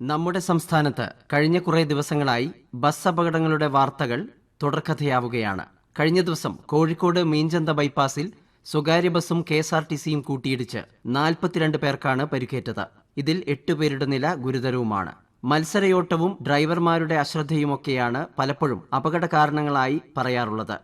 നമ്മുടെ സംസ്ഥാനത്ത് കഴിഞ്ഞ കുറേ ദിവസങ്ങളായി ബസ് അപകടങ്ങളുടെ വാർത്തകൾ തുടർക്കഥയാവുകയാണ്. കഴിഞ്ഞ ദിവസം കോഴിക്കോട് മീഞ്ചന്ത ബൈപ്പാസിൽ സ്വകാര്യ ബസ്സും കെ എസ് ആർ ടി സിയും കൂട്ടിയിടിച്ച് നാൽപ്പത്തിരണ്ട് പേർക്കാണ് പരിക്കേറ്റത്. ഇതിൽ എട്ടുപേരുടെ നില ഗുരുതരവുമാണ്. മത്സരയോട്ടവും ഡ്രൈവർമാരുടെ അശ്രദ്ധയുമൊക്കെയാണ് പലപ്പോഴും അപകട കാരണങ്ങളായി പറയാറുള്ളത്.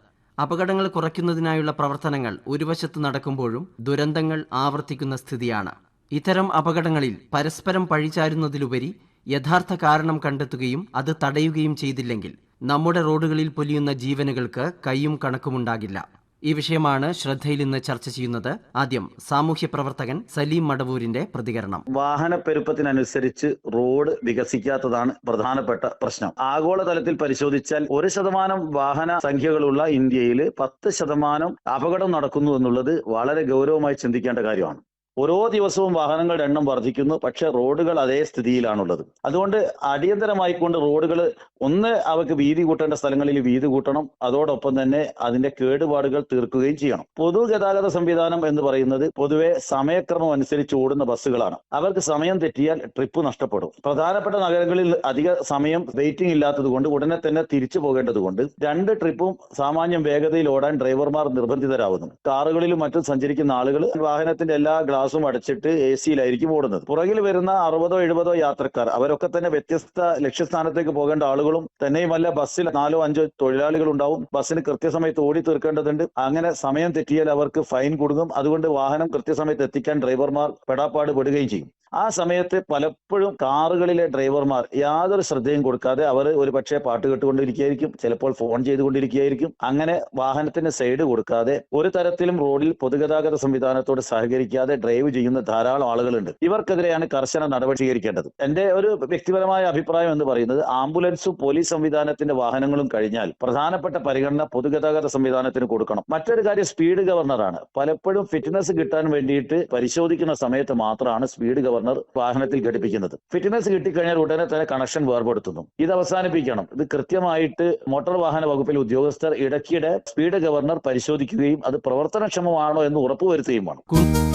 അപകടങ്ങൾ കുറയ്ക്കുന്നതിനായുള്ള പ്രവർത്തനങ്ങൾ ഒരു വശത്ത് നടക്കുമ്പോഴും ദുരന്തങ്ങൾ ആവർത്തിക്കുന്ന സ്ഥിതിയാണ്. ഇത്തരം അപകടങ്ങളിൽ പരസ്പരം പഴിചാരുന്നതിലുപരി യഥാർത്ഥ കാരണം കണ്ടെത്തുകയും അത് തടയുകയും ചെയ്തില്ലെങ്കിൽ നമ്മുടെ റോഡുകളിൽ പൊലിയുന്ന ജീവനുകൾക്ക് കൈയും കണക്കുമുണ്ടാകില്ല. ഈ വിഷയമാണ് ശ്രദ്ധയിൽ ഇന്ന് ചർച്ച ചെയ്യുന്നത്. ആദ്യം സാമൂഹ്യ പ്രവർത്തകൻ സലീം മടവൂരിന്റെ പ്രതികരണം. വാഹന പെരുപ്പത്തിനനുസരിച്ച് റോഡ് വികസിക്കാത്തതാണ് പ്രധാനപ്പെട്ട പ്രശ്നം. ആഗോളതലത്തിൽ പരിശോധിച്ചാൽ ഒരു ശതമാനം വാഹന സംഖ്യകളുള്ള ഇന്ത്യയിൽ പത്ത് ശതമാനം അപകടം നടക്കുന്നു എന്നുള്ളത് വളരെ ഗൗരവമായി ചിന്തിക്കേണ്ട കാര്യമാണ്. ഓരോ ദിവസവും വാഹനങ്ങളുടെ എണ്ണം വർദ്ധിക്കുന്നു. പക്ഷെ റോഡുകൾ അതേ സ്ഥിതിയിലാണുള്ളത്. അതുകൊണ്ട് അടിയന്തരമായിക്കൊണ്ട് റോഡുകൾ ഒന്ന് അവർക്ക് വീതി കൂട്ടേണ്ട സ്ഥലങ്ങളിൽ വീതി കൂട്ടണം. അതോടൊപ്പം തന്നെ അതിന്റെ കേടുപാടുകൾ തീർക്കുകയും ചെയ്യണം. പൊതുഗതാഗത സംവിധാനം എന്ന് പറയുന്നത് പൊതുവെ സമയക്രമം അനുസരിച്ച് ഓടുന്ന ബസ്സുകളാണ്. അവർക്ക് സമയം തെറ്റിയാൽ ട്രിപ്പ് നഷ്ടപ്പെടും. പ്രധാനപ്പെട്ട നഗരങ്ങളിൽ അധിക സമയം വെയിറ്റിംഗ് ഇല്ലാത്തത് കൊണ്ട് ഉടനെ തന്നെ തിരിച്ചു പോകേണ്ടതുകൊണ്ട് രണ്ട് ട്രിപ്പും സാമാന്യം വേഗതയിൽ ഓടാൻ ഡ്രൈവർമാർ നിർബന്ധിതരാകുന്നു കാറുകളിലും മറ്റും സഞ്ചരിക്കുന്ന ആളുകൾ വാഹനത്തിന്റെ എല്ലാ ഗ്ലാസും അടച്ചിട്ട് എ സിയിലായിരിക്കും ഓടുന്നത്. പുറകിൽ വരുന്ന അറുപതോ എഴുപതോ യാത്രക്കാർ അവരൊക്കെ തന്നെ വ്യത്യസ്ത ലക്ഷ്യസ്ഥാനത്തേക്ക് പോകേണ്ട ആളുകളും തന്നെയുമല്ല ബസ്സിൽ നാലോ അഞ്ചോ തൊഴിലാളികൾ ഉണ്ടാവും. ബസ്സിന് കൃത്യസമയത്ത് ഓടി തീർക്കേണ്ടതുണ്ട്. അങ്ങനെ സമയം തെറ്റിയാൽ അവർക്ക് ഫൈൻ കൊടുക്കും. അതുകൊണ്ട് വാഹനം കൃത്യസമയത്ത് എത്തിക്കാൻ ഡ്രൈവർമാർ പെടാപ്പാട് പെടുകയും ചെയ്യും. ആ സമയത്ത് പലപ്പോഴും കാറുകളിലെ ഡ്രൈവർമാർ യാതൊരു ശ്രദ്ധയും കൊടുക്കാതെ അവർ ഒരു പക്ഷേ പാട്ട് കേട്ടുകൊണ്ടിരിക്കുകയായിരിക്കും ചിലപ്പോൾ ഫോൺ ചെയ്തുകൊണ്ടിരിക്കുകയായിരിക്കും. അങ്ങനെ വാഹനത്തിന് സൈഡ് കൊടുക്കാതെ ഒരു തരത്തിലും റോഡിൽ പൊതുഗതാഗത സംവിധാനത്തോട് സഹകരിക്കാതെ ഡ്രൈവ് ചെയ്യുന്ന ധാരാളം ആളുകളുണ്ട്. ഇവർക്കെതിരെയാണ് കർശന നടപടി സ്വീകരിക്കേണ്ടത്. എന്റെ ഒരു വ്യക്തിപരമായ അഭിപ്രായം എന്ന് പറയുന്നത് ആംബുലൻസും പോലീസ് സംവിധാനത്തിന്റെ വാഹനങ്ങളും കഴിഞ്ഞാൽ പ്രധാനപ്പെട്ട പരിഗണന പൊതുഗതാഗത സംവിധാനത്തിന് കൊടുക്കണം. മറ്റൊരു കാര്യം സ്പീഡ് ഗവർണറാണ്. പലപ്പോഴും ഫിറ്റ്നസ് കിട്ടാൻ വേണ്ടിയിട്ട് പരിശോധിക്കുന്ന സമയത്ത് മാത്രമാണ് സ്പീഡ് ഗവർണർ വാഹനത്തിൽ ഘടിപ്പിക്കുന്നത്. ഫിറ്റ്നസ് കിട്ടിക്കഴിഞ്ഞാൽ ഉടനെ തന്നെ കണക്ഷൻ വേർപെടുത്തുന്നു. ഇത് അവസാനിപ്പിക്കണം. ഇത് കൃത്യമായിട്ട് മോട്ടോർ വാഹന വകുപ്പിലെ ഉദ്യോഗസ്ഥർ ഇടയ്ക്കിടെ സ്പീഡ് ഗവർണർ പരിശോധിക്കുകയും അത് പ്രവർത്തനക്ഷമമാണോ എന്ന് ഉറപ്പുവരുത്തുകയും വേണം.